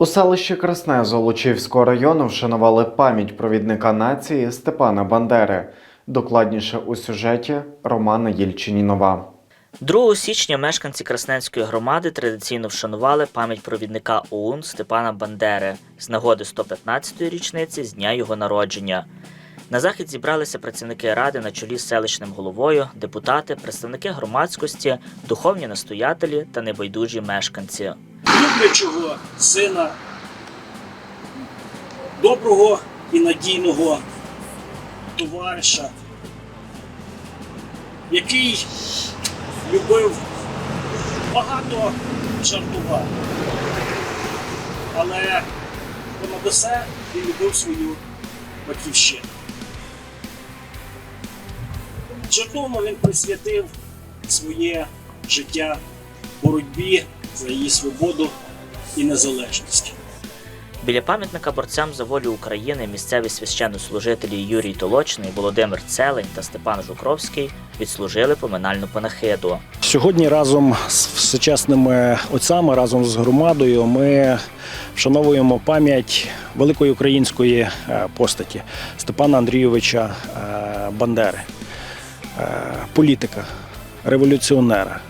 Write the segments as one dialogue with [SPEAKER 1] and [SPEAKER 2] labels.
[SPEAKER 1] У селищі Красне Золочівського району вшанували пам'ять провідника нації Степана Бандери. Докладніше у сюжеті Романа Єльчинінова.
[SPEAKER 2] 2 січня мешканці Красненської громади традиційно вшанували пам'ять провідника ОУН Степана Бандери з нагоди 115-ї річниці з дня його народження. На захід зібралися працівники ради на чолі з селищним головою, депутати, представники громадськості, духовні настоятелі та небайдужі мешканці.
[SPEAKER 3] Люблячого сина, доброго і надійного товариша, який любив багато жартувати. Але понад усе він любив свою батьківщину. Жартовно він присвятив своє життя боротьбі за її свободу і незалежність.
[SPEAKER 2] Біля пам'ятника борцям за волю України місцеві священнослужителі Юрій Толочний, Володимир Целень та Степан Жукровський відслужили поминальну панахиду.
[SPEAKER 4] Сьогодні разом з сучасними отцями, разом з громадою, ми вшановуємо пам'ять великої української е, постаті Степана Андрійовича е, Бандери, е, політика, революціонера,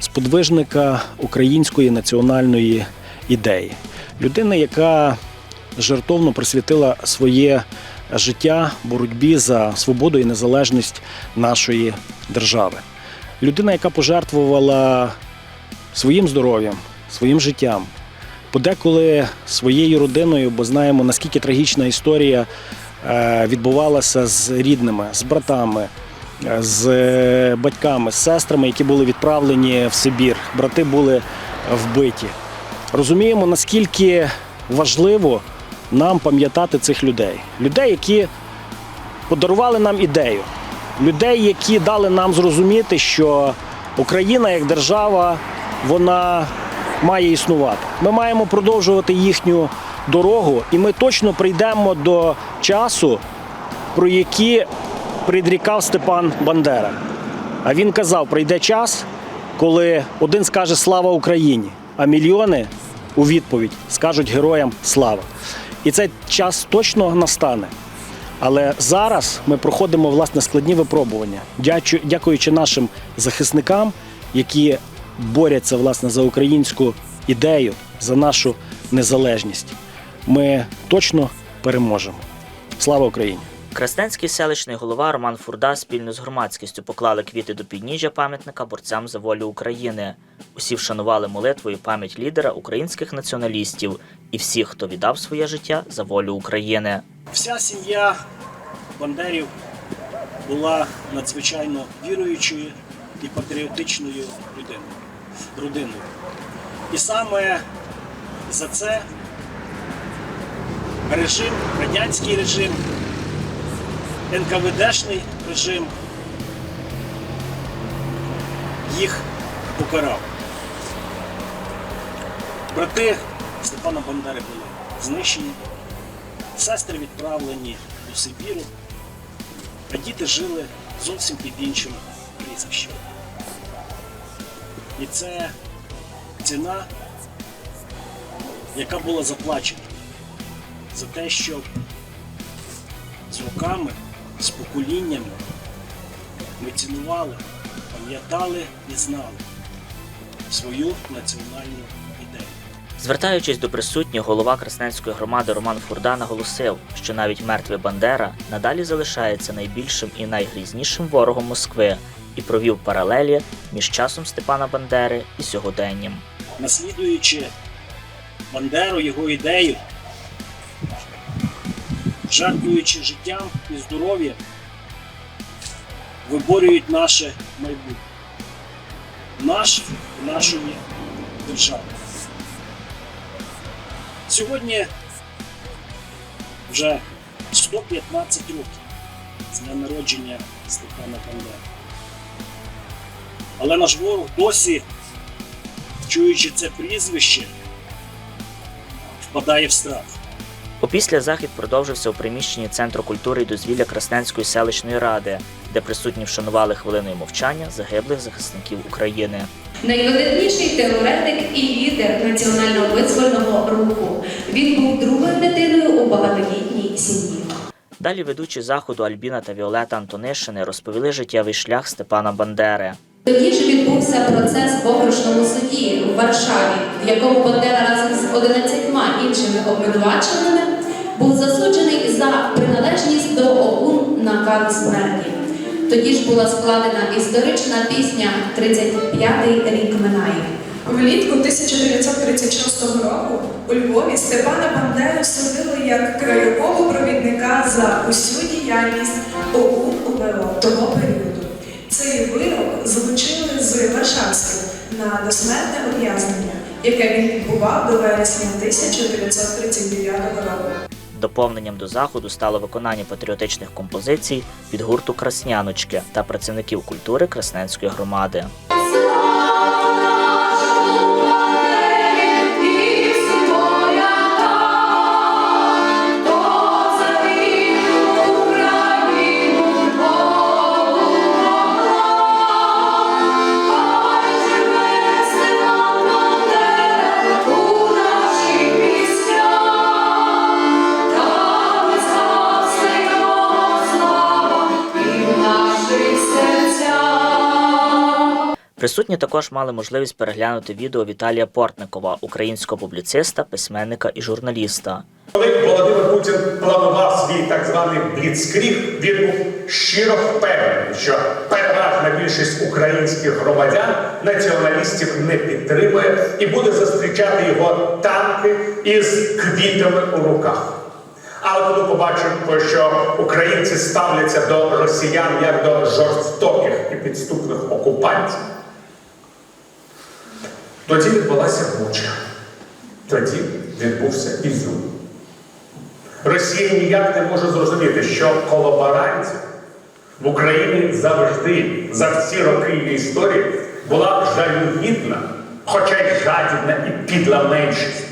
[SPEAKER 4] сподвижника української національної ідеї, людини, яка жертовно присвятила своє життя боротьбі за свободу і незалежність нашої держави. Людина, яка пожертвувала своїм здоров'ям, своїм життям, подеколи своєю родиною, бо знаємо, наскільки трагічна історія е, відбувалася з рідними, з братами, з батьками, з сестрами, які були відправлені в Сибір. Брати були вбиті. Розуміємо, наскільки важливо нам пам'ятати цих людей. Людей, які подарували нам ідею, людей, які дали нам зрозуміти, що Україна як держава вона має існувати. Ми маємо продовжувати їхню дорогу, і ми точно прийдемо до часу, про який предрікав Степан Бандера. А він казав: прийде час, коли один скаже Слава Україні, а мільйони у відповідь скажуть героям слава. І цей час точно настане. Але зараз ми проходимо власне складні випробування, дякуючи нашим захисникам, які борються власне за українську ідею, за нашу незалежність. Ми точно переможемо. Слава Україні!
[SPEAKER 2] Красненський селищний голова Роман Фурда спільно з громадськістю поклали квіти до підніжжя пам'ятника борцям за волю України. Усі вшанували молитвою пам'ять лідера українських націоналістів і всіх, хто віддав своє життя за волю України.
[SPEAKER 3] Вся сім'я Бандерів була надзвичайно віруючою і патріотичною людиною, родиною. І саме за це режим, радянський режим, НКВДшний режим їх покарав. Брати Степана Бандери були знищені, сестри відправлені до Сибіру, а діти жили зовсім під іншим прізвищем. І це ціна, яка була заплачена за те, щоб з роками, з поколіннями ми цінували, пам'ятали і знали свою національну ідею.
[SPEAKER 2] Звертаючись до присутніх, голова Красненської громади Роман Фурда наголосив, що навіть мертвий Бандера надалі залишається найбільшим і найгрізнішим ворогом Москви і провів паралелі між часом Степана Бандери і сьогоденням.
[SPEAKER 3] наслідуючи Бандеру, його ідею, жертвуючи життям і здоров'ям, виборюють наше майбутнє, наше і нашої держави. Сьогодні вже 115 років з дня народження Степана Бандери. Але наш ворог досі чуючи це прізвище, впадає в страх.
[SPEAKER 2] Опісля захід продовжився у приміщенні Центру культури і дозвілля Красненської селищної ради, де присутні вшанували хвилиною мовчання загиблих захисників України.
[SPEAKER 5] Найвидатніший теоретик і лідер національного визвольного руху. Він був другою дитиною у багатодітній сім'ї.
[SPEAKER 2] Далі ведучі заходу Альбіна та Віолета Антонишини розповіли життєвий шлях Степана Бандери.
[SPEAKER 5] Тоді ж відбувся процес в окружному суді в Варшаві, в якому Бандера разом з 11 іншими обвинуваченими був засуджений за приналежність до ОУН на кару смерті. Тоді ж була складена історична пісня «35-й рік минає.
[SPEAKER 6] Влітку 1936 року у Львові Степана Бандеру судили як краєвого провідника за усю діяльність ОУН УПРО того періоду. Цей вирок злучили з Варшавським на досмертне ув'язнення, яке він відбував до вересня 1939 року.
[SPEAKER 2] Доповненням до заходу стало виконання патріотичних композицій від гурту Красняночки та працівників культури Красненської громади. Присутні також мали можливість переглянути відео Віталія Портникова, українського публіциста, письменника і журналіста.
[SPEAKER 7] Коли Володимир Путін планував свій так званий бліцкріг, він був щиро впевнений, що переважна більшість українських громадян націоналістів не підтримує і буде зустрічати його танки із квітами у руках. Але коли побачив, що українці ставляться до росіян як до жорстоких і підступних окупантів, тоді відбулася Буча. Тоді відбувся Ізюм. Росія ніяк не може зрозуміти, що колаборантів в Україні завжди за всі роки її історії була жалюгідна, хоча й жадібна і підла меншість.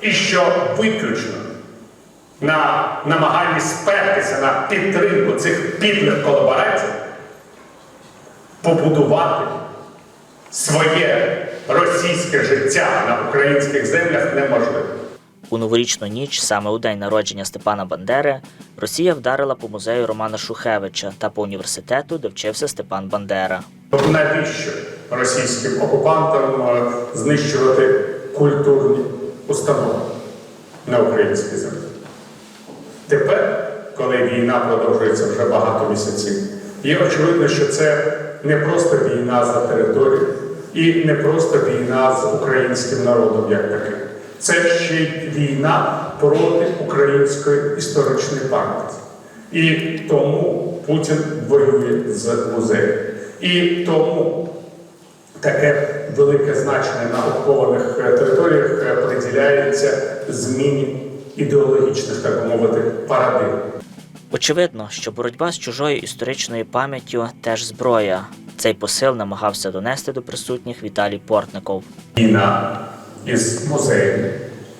[SPEAKER 7] І що виключно на намаганні спертися на підтримку цих підлих колаборантів побудувати своє російське життя на українських землях неможливо.
[SPEAKER 2] У новорічну ніч, саме у день народження Степана Бандери, Росія вдарила по музею Романа Шухевича та по університету, де вчився Степан Бандера.
[SPEAKER 7] Навіщо російським окупантам е, знищувати культурні установи на українській землі? Тепер, коли війна продовжується вже багато місяців, є очевидно, що це не просто війна за територію і не просто війна з українським народом як таким. Це ще й війна проти української історичної пам'яті. І тому Путін воює з музеєм. І тому таке велике значення на окупованих е, територіях е, приділяється зміні ідеологічних, так мовити, парадигм.
[SPEAKER 2] Очевидно, що боротьба з чужою історичною пам'яттю теж зброя. Цей посил намагався донести до присутніх Віталій Портников.
[SPEAKER 7] Війна із музеєм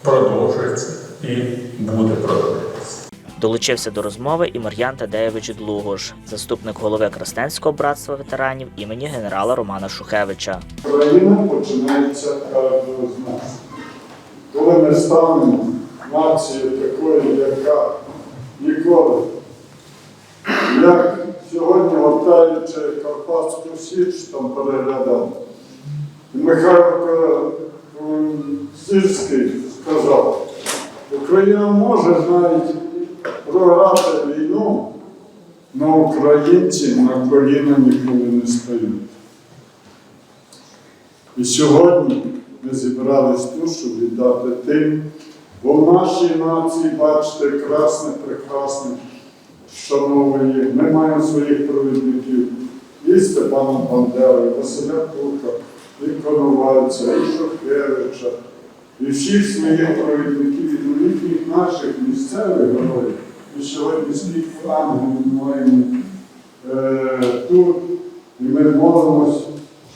[SPEAKER 7] продовжується і буде продовжуватися.
[SPEAKER 2] Долучився до розмови і Мар'ян Тадеєвич Длугош, заступник голови Красненського братства ветеранів імені генерала Романа Шухевича.
[SPEAKER 8] Україна починається кожного з нас. Коли ми станемо нацією такою, яка ніколи, як сьогодні гортаючи Карпатську Січ там переглядав, Михайло Сільський сказав, Україна може навіть програти війну, але українці на коліна ніколи не стають. І сьогодні ми зібрались тут, щоб віддати тим, бо в нашій нації, бачите, красне, прекрасне, шановує. Ми маємо своїх провідників і Степана Бандери, і Василя Курка, і Коновальця, і Шухевича, і всіх своїх провідників, і новітніх наших місцевих героїв. І сьогодні скільки ангелів маємо е, тут, і ми молимось,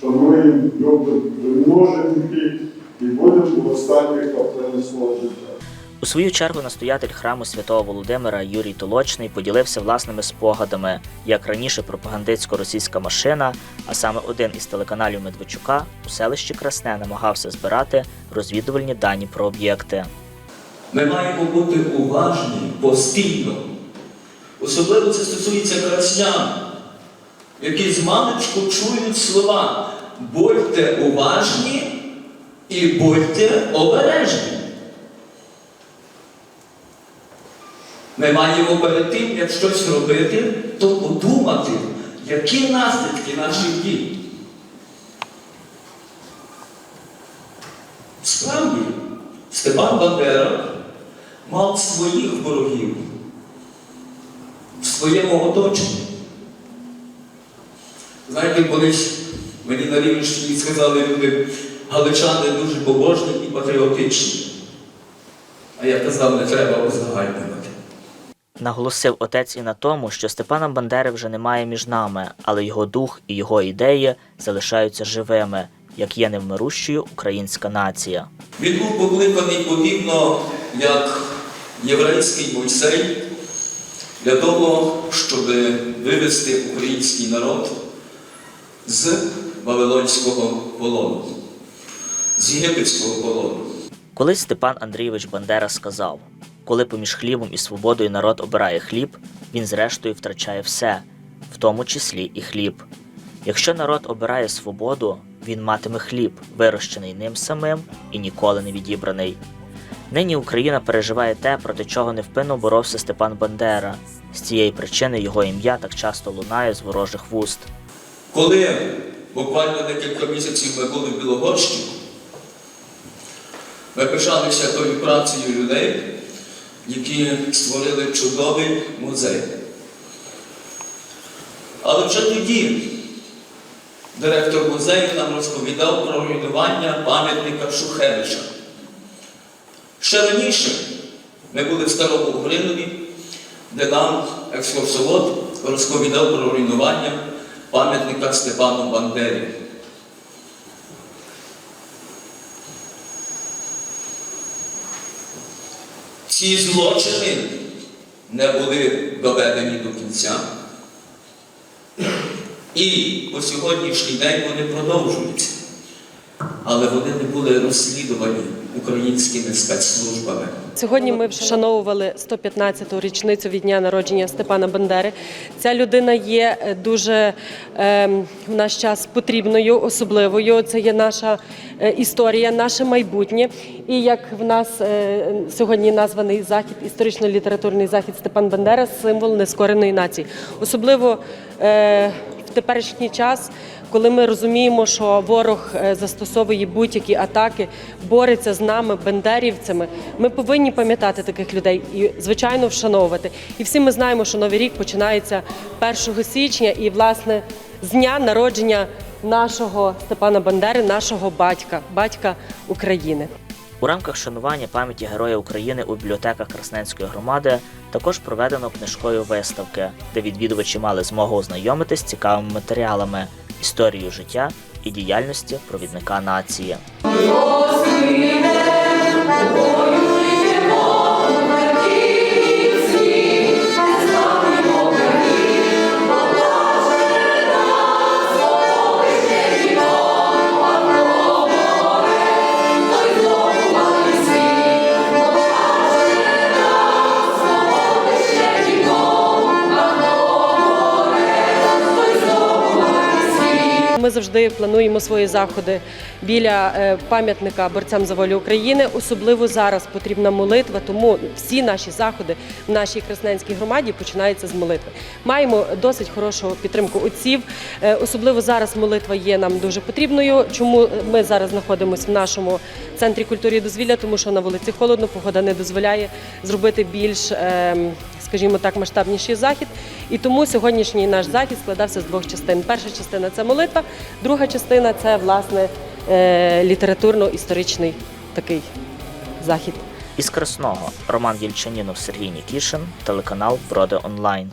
[SPEAKER 8] шануємо, любимо, примножимо і будемо в останніх каплені свого життя.
[SPEAKER 2] У свою чергу настоятель храму святого Володимира Юрій Толочний поділився власними спогадами, як раніше пропагандистсько-російська машина, а саме один із телеканалів Медведчука у селищі Красне намагався збирати розвідувальні дані про об'єкти.
[SPEAKER 9] Ми маємо бути уважні постійно. Особливо це стосується краснян, які з маличку чують слова будьте уважні і будьте обережні. Ми маємо перед тим, як щось робити, то подумати, які наслідки наших дій. Справді, Степан Бандера мав своїх ворогів в своєму оточенні. Знаєте, колись мені на Рівненщині сказали люди, галичани дуже побожні і патріотичні. А я казав, не треба узагальнювати.
[SPEAKER 2] Наголосив отець і на тому, що Степана Бандери вже немає між нами, але його дух і його ідеї залишаються живими, як є невмирущою українська нація.
[SPEAKER 9] Він був покликаний подібно як єврейський Мойсей для того, щоб вивести український народ з Вавилонського полону, з єгипетського полону.
[SPEAKER 2] Колись Степан Андрійович Бандера сказав: коли поміж хлібом і свободою народ обирає хліб, він зрештою втрачає все, в тому числі і хліб. Якщо народ обирає свободу, він матиме хліб, вирощений ним самим і ніколи не відібраний. Нині Україна переживає те, проти чого невпинно боровся Степан Бандера. З цієї причини його ім'я так часто лунає з ворожих вуст.
[SPEAKER 9] Коли буквально декілька місяців ми були в Білогорщині, ми пишалися тою працею людей, які створили чудовий музей. Але вже тоді директор музею нам розповідав про руйнування пам'ятника Шухевича. Ще раніше ми були в Старому Угринові, де нам екскурсовод розповідав про руйнування пам'ятника Степану Бандері. Ці злочини не були доведені до кінця. І по сьогоднішній день вони продовжуються. Але вони не були розслідувані українськими спецслужбами.
[SPEAKER 10] Сьогодні ми вшановували 115-ту річницю від дня народження Степана Бандери. Ця людина є е, дуже е, в наш час потрібною, особливою. Це є наша е, історія, наше майбутнє. І як в нас е, сьогодні названий захід, історично-літературний захід Степан Бандера, символ нескореної нації. Особливо теперішній час, коли ми розуміємо, що ворог е, застосовує будь-які атаки, бореться з нами, бендерівцями, ми повинні пам'ятати таких людей і, звичайно, вшановувати. І всі ми знаємо, що новий рік починається 1 січня, і власне з дня народження нашого Степана Бандери, нашого батька, батька України.
[SPEAKER 2] У рамках шанування пам'яті Героя України у бібліотеках Красненської громади також проведено книжкові виставки, де відвідувачі мали змогу ознайомитись з цікавими матеріалами, історією життя і діяльності провідника нації.
[SPEAKER 10] Ми завжди плануємо свої заходи біля е, пам'ятника борцям за волю України. Особливо зараз потрібна молитва, тому всі наші заходи в нашій красненській громаді починаються з молитви. Маємо досить хорошу підтримку отців. Е, Особливо зараз молитва є нам дуже потрібною. Чому ми зараз знаходимося в нашому центрі культури і дозвілля? Тому що на вулиці холодно, погода не дозволяє зробити більш. Скажімо так, масштабніший захід. І тому сьогоднішній наш захід складався з двох частин. Перша частина це молитва, друга частина це власне е, літературно-історичний такий захід.
[SPEAKER 2] Із Красного Роман Єльчанінов, Сергій Нікішин, телеканал Броди Онлайн.